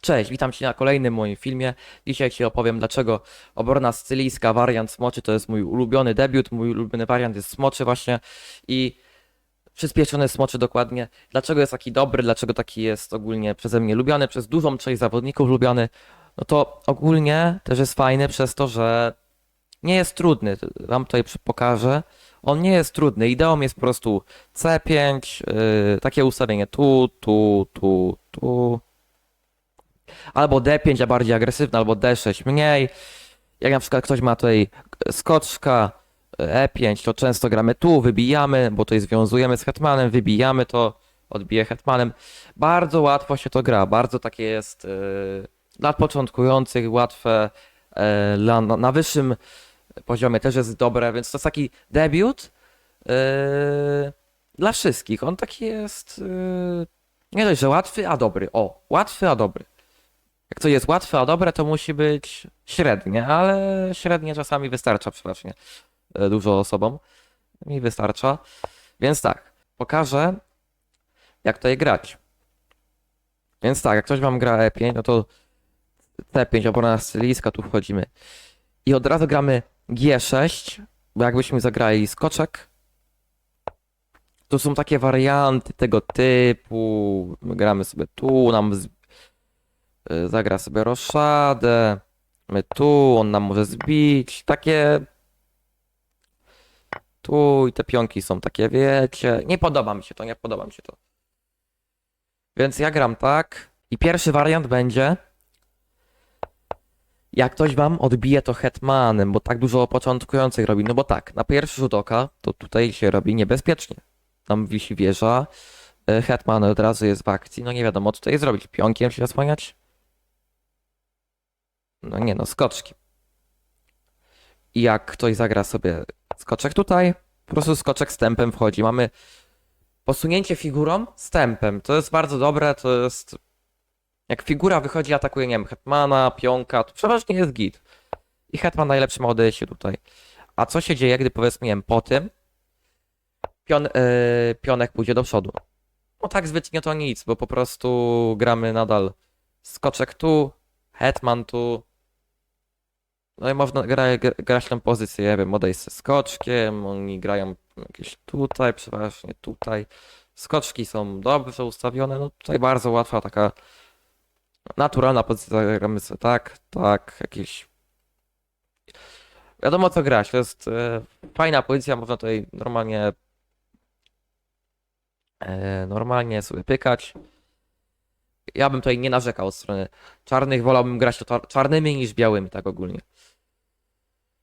Cześć, witam Cię na kolejnym moim filmie. Dzisiaj Ci opowiem, dlaczego obrona stylijska, wariant smoczy to jest mój ulubiony debiut. Mój ulubiony wariant jest smoczy właśnie i przyspieszony smoczy dokładnie. Dlaczego jest taki dobry, dlaczego taki jest ogólnie przeze mnie lubiany, przez dużą część zawodników lubiany. No to ogólnie też jest fajny przez to, że nie jest trudny. Wam tutaj pokażę. On nie jest trudny. Ideą jest po prostu C5, yy, takie ustawienie tu, tu, tu, tu. Albo D5, a bardziej agresywny, albo D6 mniej. Jak na przykład ktoś ma tutaj skoczka, E5, to często gramy tu, wybijamy, bo to związujemy z hetmanem, wybijamy to, odbije hetmanem. Bardzo łatwo się to gra, bardzo takie jest yy, dla początkujących, łatwe, yy, na, na wyższym poziomie też jest dobre, więc to jest taki debiut yy, dla wszystkich. On taki jest yy, nie dość, że łatwy, a dobry. O, łatwy, a dobry. Jak to jest łatwe, a dobre, to musi być średnie, ale średnie czasami wystarcza przeważnie e, dużo osobom. Mi wystarcza. Więc tak, pokażę, jak tutaj grać. Więc tak, jak ktoś wam gra E5, no to C5, obrona styliska, tu wchodzimy. I od razu gramy G6, bo jakbyśmy zagrali skoczek, to są takie warianty tego typu. My gramy sobie tu, nam zagra sobie roszadę. My tu, on nam może zbić. Takie. Tu i te pionki są takie, wiecie. Nie podoba mi się to, nie podoba mi się to. Więc ja gram tak. I pierwszy wariant będzie. Jak ktoś wam odbije to hetmanem, bo tak dużo początkujących robi. No bo tak, na pierwszy rzut oka to tutaj się robi niebezpiecznie. Tam wisi wieża, e, hetman od razu jest w akcji. No nie wiadomo, co tutaj zrobić. Pionkiem się zasłaniać? No nie no, skoczkiem. I jak ktoś zagra sobie skoczek tutaj, po prostu skoczek z tempem wchodzi. Mamy posunięcie figurą z tempem. To jest bardzo dobre, to jest... Jak figura wychodzi, atakuje, nie wiem, hetmana, pionka, to przeważnie jest git. I hetman najlepszy ma odejście tutaj. A co się dzieje, gdy powiedzmy, nie wiem, po tym pion, yy, pionek pójdzie do przodu? No tak zbytnio to nic, bo po prostu gramy nadal skoczek tu, hetman tu. No i można gra, gra, grać tę pozycję, nie wiem, odejść ze skoczkiem, oni grają jakieś tutaj, przeważnie tutaj. Skoczki są dobrze ustawione, no tutaj bardzo łatwa taka naturalna pozycja, gramy sobie tak, tak, jakieś... Wiadomo co grać, to jest e, fajna pozycja, można tutaj normalnie e, normalnie sobie pykać. Ja bym tutaj nie narzekał od strony czarnych, wolałbym grać to czar- czarnymi niż białymi, tak ogólnie.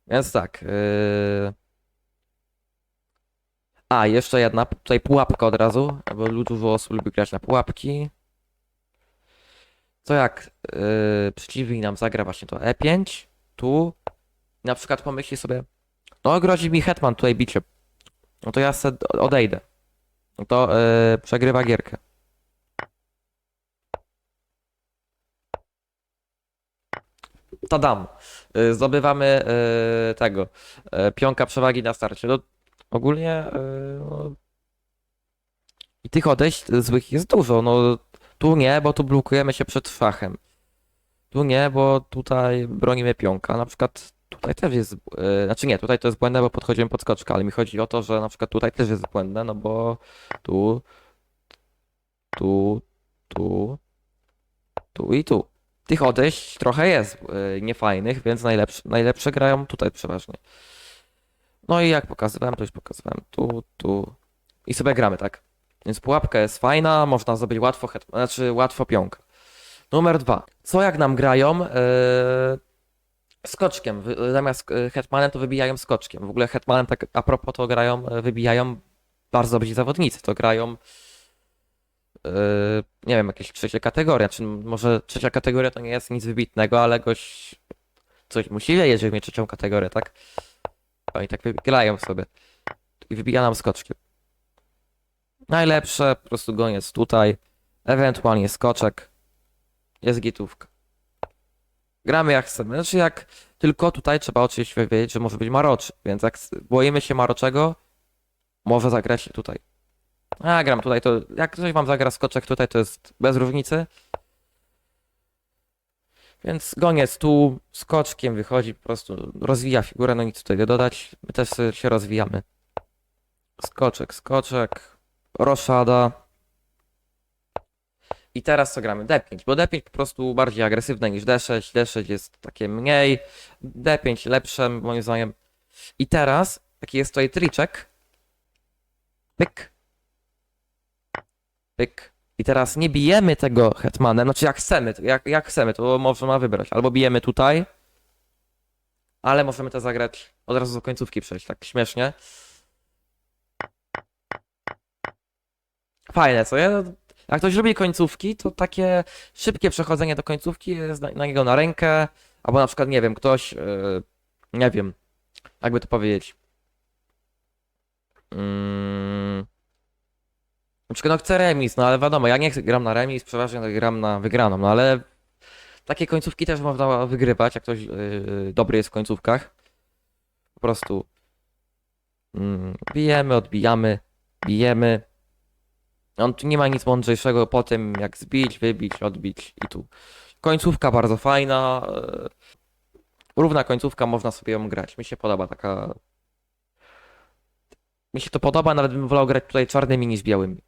Więc tak. Yy... A, jeszcze jedna, tutaj pułapka od razu, bo dużo osób lubi grać na pułapki. Co jak yy, przeciwnik nam zagra właśnie to E5, tu, na przykład pomyśli sobie, no grozi mi hetman tutaj bicie, no to ja se odejdę. No to yy, przegrywa gierkę. Tadam. Y, Zdobywamy y, tego y, pionka przewagi na starcie. No, ogólnie y, no, i tych odejść złych jest dużo. No, tu nie, bo tu blokujemy się przed szachem. Tu nie, bo tutaj bronimy pionka. Na przykład tutaj też jest, znaczy nie, tutaj to jest błędne, bo podchodzimy pod skoczkę, ale mi chodzi o to, że na przykład tutaj też jest błędne, no bo tu, tu, tu, tu i tu. Tych odejść trochę jest yy, niefajnych, więc najlepsze, najlepsze grają tutaj przeważnie. No i jak pokazywałem, to już pokazywałem tu, tu i sobie gramy, tak? Więc pułapka jest fajna, można zrobić łatwo, znaczy łatwo pionka. Numer dwa. Co jak nam grają? Yy, skoczkiem. Zamiast yy, hetmanem to wybijają skoczkiem. W ogóle hetmanem tak a propos to grają, wybijają bardzo dobrzy zawodnicy. To grają nie wiem, jakieś trzecie kategoria, czy może trzecia kategoria to nie jest nic wybitnego, ale goś coś musi wiedzieć, żeby mieć trzecią kategorię, tak? Oni tak wybierają sobie i wybija nam skoczkiem. Najlepsze, po prostu goniec tutaj, ewentualnie skoczek, jest gitówka. Gramy jak chcemy, znaczy jak tylko tutaj trzeba oczywiście wiedzieć, że może być maroczy, więc jak boimy się maroczego, może zagrać się tutaj. A gram tutaj, to jak ktoś wam zagra skoczek tutaj, to jest bez różnicy. Więc goniec tu skoczkiem wychodzi, po prostu rozwija figurę, no nic tutaj dodać. My też się rozwijamy. Skoczek, skoczek, roszada. I teraz co gramy? D5, bo D5 po prostu bardziej agresywne niż D6, D6 jest takie mniej, D5 lepsze moim zdaniem. I teraz taki jest tutaj triczek. Pyk. Pyk. I teraz nie bijemy tego hetmanem, znaczy jak chcemy, jak, jak chcemy, to można wybrać. Albo bijemy tutaj, ale możemy to zagrać od razu do końcówki przejść, tak śmiesznie. Fajne, co? No, Jak ktoś lubi końcówki, to takie szybkie przechodzenie do końcówki jest na, na niego na rękę, albo na przykład, nie wiem, ktoś, yy, nie wiem, jakby to powiedzieć. Mm, na przykład no chcę remis, no ale wiadomo, ja nie gram na remis, przeważnie tak gram na wygraną, no ale takie końcówki też można wygrywać, jak ktoś yy, dobry jest w końcówkach. Po prostu mm, bijemy, odbijamy, bijemy. On tu nie ma nic mądrzejszego po tym, jak zbić, wybić, odbić i tu. Końcówka bardzo fajna. yy, Równa końcówka, można sobie ją grać. Mi się podoba taka. Mi się to podoba, nawet bym wolał grać tutaj czarnymi niż białymi.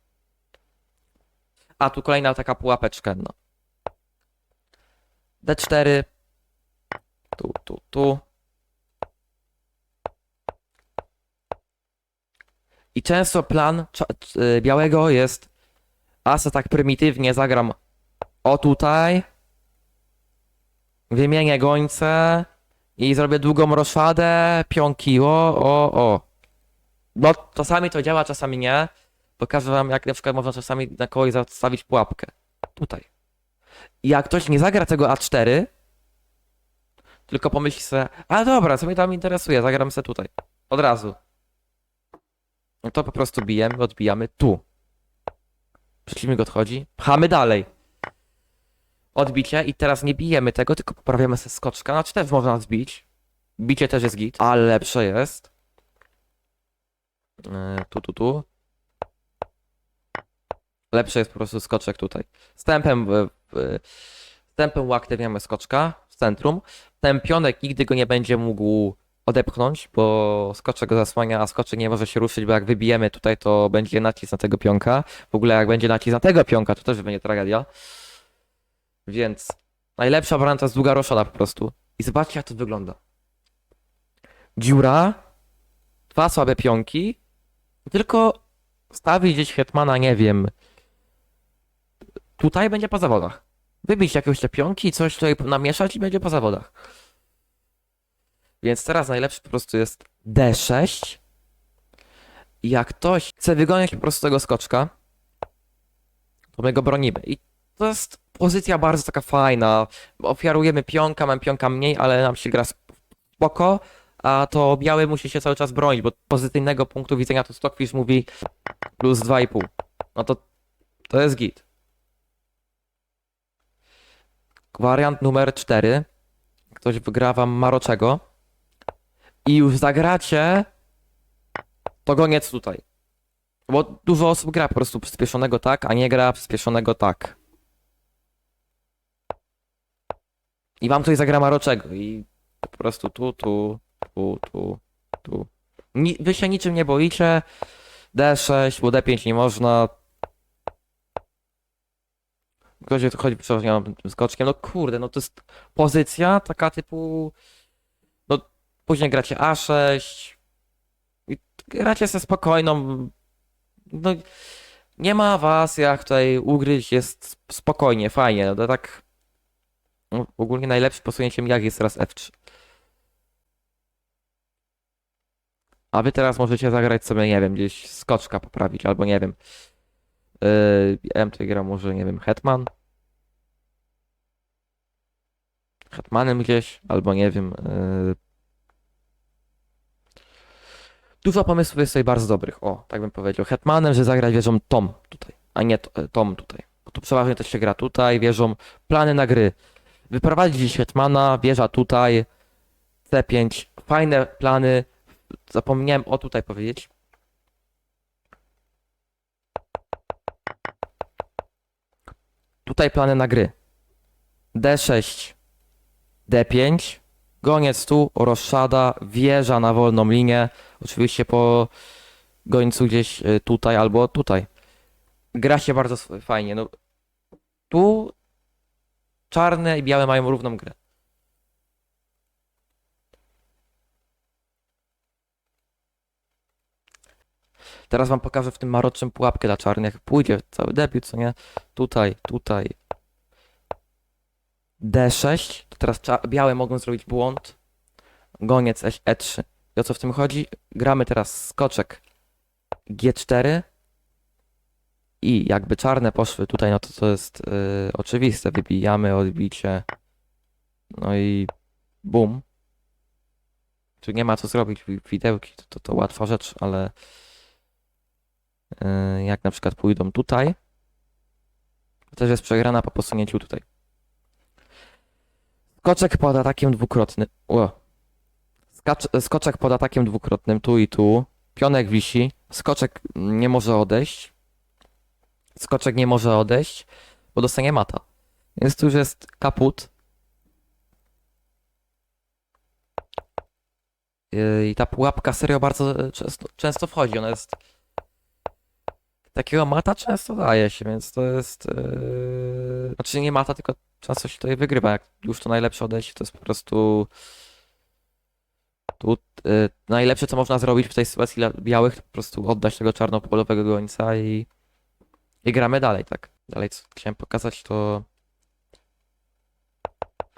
A tu kolejna taka pułapeczka, no. D4. Tu, tu, tu. I często plan y, białego jest asa tak prymitywnie zagram o tutaj. Wymienię gońce i zrobię długą roszadę, pionki, o, o, o. No, czasami to działa, czasami nie. Pokażę wam, jak na przykład można czasami na kogoś zastawić pułapkę. Tutaj. I jak ktoś nie zagra tego A4, tylko pomyśli sobie, a dobra, co mnie tam interesuje, zagram se tutaj. Od razu. No to po prostu bijemy, odbijamy tu. Przeciwnik odchodzi, pchamy dalej. Odbicie i teraz nie bijemy tego, tylko poprawiamy sobie skoczka. Znaczy też można zbić. Bicie też jest git, ale lepsze jest. Yy, tu, tu, tu. Lepszy jest po prostu skoczek tutaj. Stępem, w, w, stępem uaktywniamy skoczka w centrum. Ten pionek nigdy go nie będzie mógł odepchnąć, bo skoczek go zasłania, a skoczek nie może się ruszyć, bo jak wybijemy tutaj, to będzie nacisk na tego pionka. W ogóle jak będzie nacisk na tego pionka, to też będzie tragedia. Więc najlepsza to jest długa roszada po prostu. I zobaczcie jak to wygląda. Dziura, dwa słabe pionki, tylko stawić gdzieś hetmana, nie wiem, tutaj będzie po zawodach. Wybić jakieś te pionki, coś tutaj namieszać i będzie po zawodach. Więc teraz najlepszy po prostu jest D6. I jak ktoś chce wygonić po prostu tego skoczka, to my go bronimy. I to jest pozycja bardzo taka fajna. Ofiarujemy pionka, mam pionka mniej, ale nam się gra spoko, a to biały musi się cały czas bronić, bo pozytywnego punktu widzenia to Stockfish mówi plus 2,5. No to to jest git. Wariant numer 4. Ktoś wygra wam Maroczego. I już zagracie to goniec tutaj. Bo dużo osób gra po prostu przyspieszonego tak, a nie gra przyspieszonego tak. I wam ktoś zagra Maroczego i po prostu tu, tu, tu, tu, tu. Ni wy się niczym nie boicie. D6, bo D5 nie można. Tu chodzi przeważnie tym skoczkiem. No kurde, no to jest pozycja taka typu. No później gracie A6. I gracie ze spokojną. No nie ma was jak tutaj ugryźć, jest spokojnie, fajnie. No to tak. No, ogólnie najlepszy posunięciem jak jest teraz F3. A wy teraz możecie zagrać sobie, nie wiem, gdzieś skoczka poprawić, albo nie wiem. Yy, ja tutaj grał może, nie wiem, Hetman. Hetmanem gdzieś, albo nie wiem. Yy... Dużo pomysłów jest tutaj bardzo dobrych. O, tak bym powiedział. Hetmanem, że zagrać wieżą Tom tutaj, a nie e, Tom tutaj. Bo tu przeważnie też się gra tutaj, wieżą plany na gry. Wyprowadzić Hetmana, wieża tutaj, C5, fajne plany. Zapomniałem o tutaj powiedzieć. Tutaj plany na gry. D6, D5, goniec tu, roszada, wieża na wolną linię, oczywiście po gońcu gdzieś y, tutaj albo tutaj. Gra się bardzo fajnie, no tu czarne i białe mają równą grę. Teraz wam pokażę w tym marocznym pułapkę dla czarnych. Pójdzie cały debiut, co nie? Tutaj, tutaj. D6. To teraz białe mogą zrobić błąd. Goniec E- E3. I o co w tym chodzi? Gramy teraz skoczek G4. I jakby czarne poszły tutaj, no to to jest yy, oczywiste. Wybijamy odbicie. No i bum. Tu nie ma co zrobić. wi- Widełki to, to, to łatwa rzecz, ale yy, jak na przykład pójdą tutaj, to też jest przegrana po posunięciu tutaj. Skoczek pod atakiem dwukrotnym. Skacz, skoczek pod atakiem dwukrotnym tu i tu. Pionek wisi. Skoczek nie może odejść. Skoczek nie może odejść, bo dostanie mata. Więc tu już jest kaput. Yy, I ta pułapka serio bardzo e, często, często wchodzi. Ona jest. Takiego mata często daje się, więc to jest. Yy... Znaczy nie mata, tylko często się tutaj wygrywa. Jak już to najlepsze odejście, to jest po prostu. Tu yy, najlepsze, co można zrobić w tej sytuacji dla białych, to po prostu oddać tego czarnopolowego gońca i. I gramy dalej, tak. Dalej, co chciałem pokazać, to.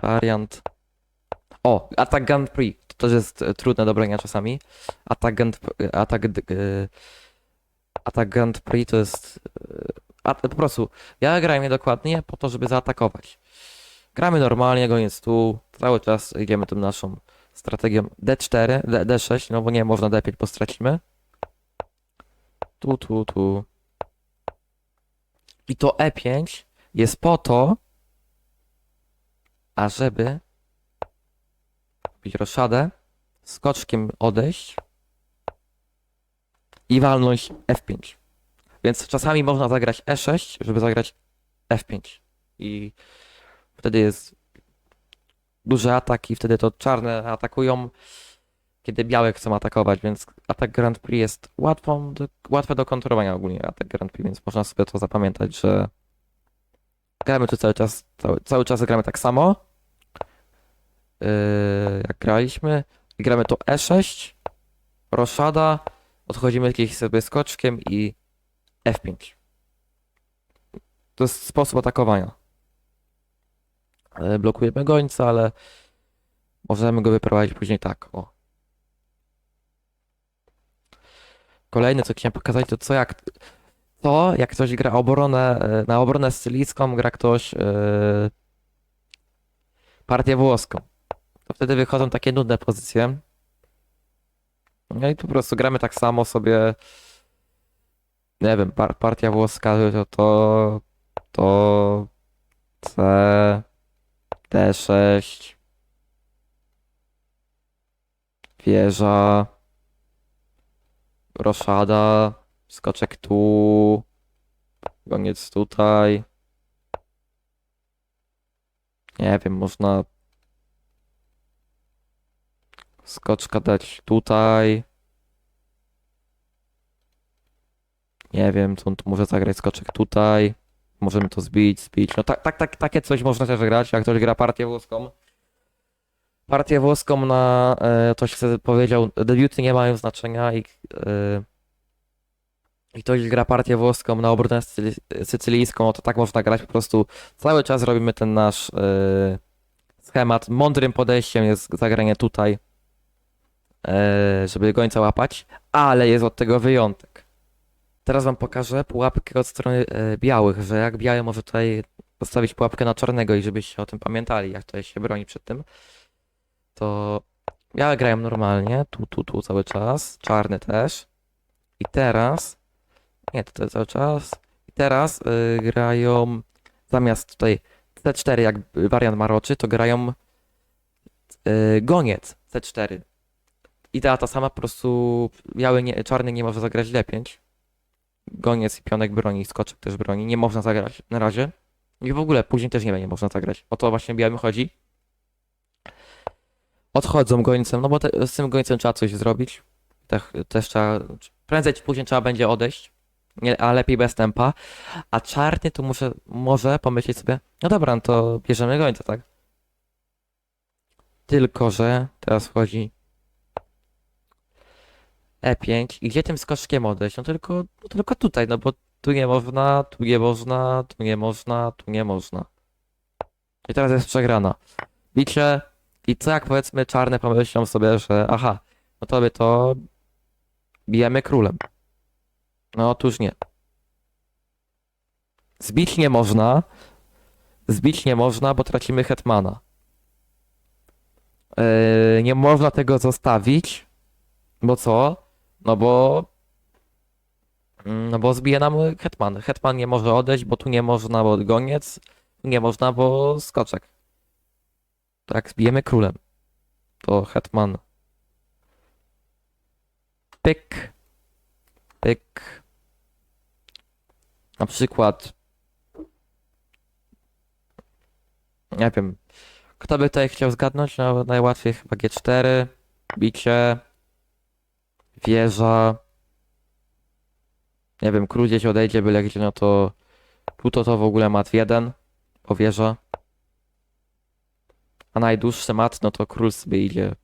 Wariant. O, atak Grand Prix. To też jest e, trudne do brania czasami. Atak Grand, e, atak, e, atak Grand Prix to jest. A, po prostu, ja grałem dokładnie po to, żeby zaatakować. Gramy normalnie, goniec tu, cały czas idziemy tą naszą strategią D4, D, D6, no bo nie można D5, bo stracimy. Tu, tu, tu. I to E5 jest po to, ażeby robić roszadę, skoczkiem odejść i walnąć F5. Więc czasami można zagrać E6, żeby zagrać F5. I wtedy jest duży atak i wtedy to czarne atakują, kiedy białe chcą atakować, więc atak Grand Prix jest łatwą, do, łatwe do kontrolowania ogólnie atak Grand Prix, więc można sobie to zapamiętać, że gramy tu cały czas, cały, cały czas gramy tak samo, yy, jak graliśmy, gramy to E6, roszada, odchodzimy jakimś sobie skoczkiem i F5. To jest sposób atakowania. E, Blokujemy gońca, ale możemy go wyprowadzić później tak, o. Kolejne, co chciałem pokazać, to co jak... To, jak ktoś gra obronę, e, na obronę stylicką, gra ktoś yy, partię włoską. To wtedy wychodzą takie nudne pozycje. No i po prostu gramy tak samo sobie. Nie wiem, par partia włoska to to, to C, D6, wieża, roszada, skoczek tu, goniec tutaj. Nie wiem, można skoczka dać tutaj. Nie wiem, co on tu może zagrać skoczek tutaj. Możemy to zbić, zbić. No tak, tak, tak, takie coś można też grać, jak ktoś gra partię włoską. Partię włoską na, e, ktoś powiedział, debiuty nie mają znaczenia i, e, i ktoś gra partię włoską na obronę sycyli- sycylijską, no to tak można grać po prostu. Cały czas robimy ten nasz e, schemat. Mądrym podejściem jest zagranie tutaj, e, żeby gońca łapać, ale jest od tego wyjątek. Teraz wam pokażę pułapkę od strony e, białych, że jak biały może tutaj postawić pułapkę na czarnego i żebyście o tym pamiętali, jak tutaj się broni przed tym, to białe grają normalnie, tu, tu, tu cały czas, czarny też. I teraz, nie, tutaj cały czas, i teraz y, grają zamiast tutaj C4 jak wariant maroczy, to grają y, goniec C4. Idea ta sama, po prostu biały, nie, czarny nie może zagrać D5. Goniec i pionek broni, skoczek też broni. Nie można zagrać na razie. I w ogóle później też nie będzie można zagrać. O to właśnie białym chodzi. odchodzą gońcem, no bo te, z tym gońcem trzeba coś zrobić. Też, trzeba, prędzej czy później trzeba będzie odejść, nie, a lepiej bez tempa. A czarny tu muszę, może pomyśleć sobie, no dobra, no to bierzemy gońca, tak? Tylko, że teraz wchodzi E5 i gdzie tym skoczkiem odejść? No tylko, no tylko tutaj, no bo tu nie można, tu nie można, tu nie można, tu nie można. I teraz jest przegrana. Bicie i co jak powiedzmy czarne pomyślą sobie, że aha, no to my to bijemy królem. No otóż nie. Zbić nie można. Zbić nie można, bo tracimy hetmana. Yy, nie można tego zostawić. Bo co? No bo... Mm, No bo zbije nam hetman. Hetman nie może odejść, bo tu nie można, bo goniec. Nie można, bo skoczek. Tak, zbijemy królem. To hetman. Pyk. Pyk. Na przykład. Nie wiem. Kto by tutaj chciał zgadnąć? No, najłatwiej chyba G4. Bicie. Wieża. Nie wiem, król gdzieś odejdzie, byle gdzie, no to. Tu to, w ogóle mat 1. Po wieża. A najdłuższy mat, no to król sobie idzie.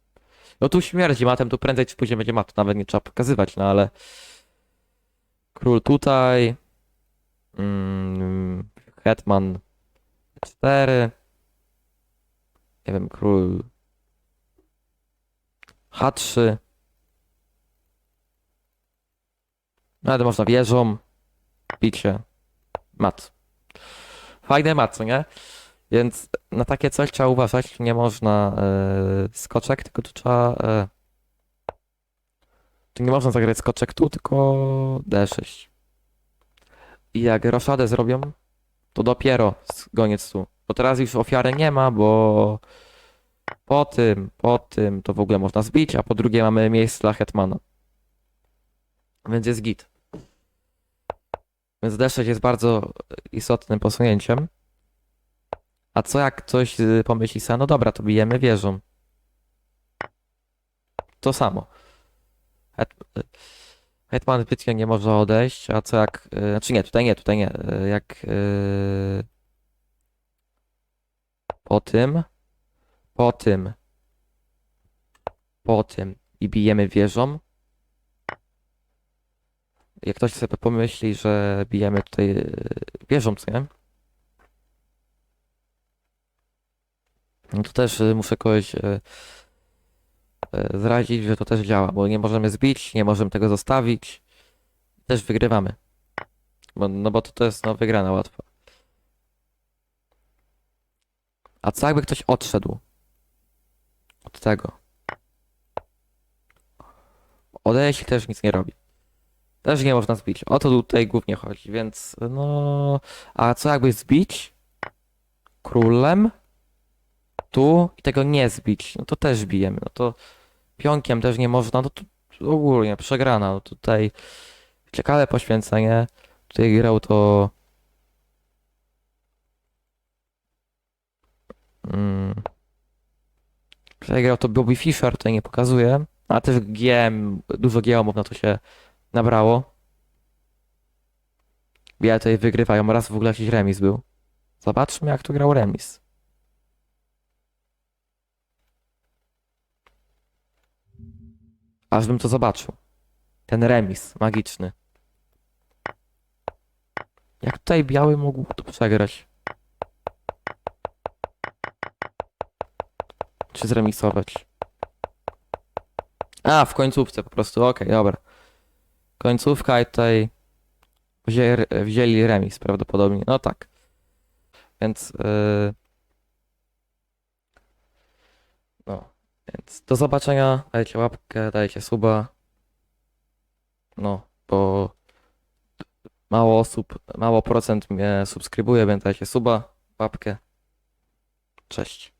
No tu śmierdzi matem, tu prędzej czy później będzie mat, nawet nie trzeba pokazywać, no ale. Król tutaj. Mm, hetman 4. Nie wiem, król H3. No ale można wieżą. Bicie. Mat. Fajne mat, co nie? Więc na takie coś trzeba uważać. Nie można e, skoczek, tylko tu trzeba. E, tu nie można zagrać skoczek tu, tylko D6. I jak roszadę zrobią, to dopiero goniec tu. Bo teraz już ofiary nie ma, bo po tym, po tym to w ogóle można zbić, a po drugie mamy miejsce dla Hetmana. Więc jest git. Więc D6 jest bardzo istotnym posunięciem. A co jak ktoś y, pomyśli sobie, no dobra, to bijemy wieżą. To samo. Het, y, Hetman zbytnio nie może odejść, a co jak... y, Znaczy nie, tutaj nie, tutaj nie. Jak... y, Po tym... Po tym... Po tym i bijemy wieżą. Jak ktoś sobie pomyśli, że bijemy tutaj wieżą, co nie? No to też y, muszę kogoś y, zrazić, że to też działa, bo nie możemy zbić, nie możemy tego zostawić. Też wygrywamy. Bo, no bo to, to jest no, wygrana łatwa. A co jakby ktoś odszedł od tego? Odejść i też nic nie robi. Też nie można zbić. O to tutaj głównie chodzi, więc no... A co jakby zbić królem tu i tego nie zbić? No to też bijemy. No to pionkiem też nie można, no to ogólnie przegrana. No tutaj ciekawe poświęcenie. Tutaj grał to... Mm. Przegrał to Bobby Fischer, tutaj nie pokazuje. A też GM, dużo GM-ów na to się nabrało. Białe tutaj wygrywają. Raz w ogóle jakiś remis był. Zobaczmy, jak tu grał remis. Aż bym to zobaczył. Ten remis magiczny. Jak tutaj biały mógł tu przegrać? Czy zremisować? A, w końcówce po prostu, okej, dobra. Końcówka i tutaj wzięli, remis prawdopodobnie. No tak. Więc yy... no, więc do zobaczenia. Dajcie łapkę, dajcie suba. No, bo mało osób, mało procent mnie subskrybuje, więc dajcie suba, łapkę. Cześć.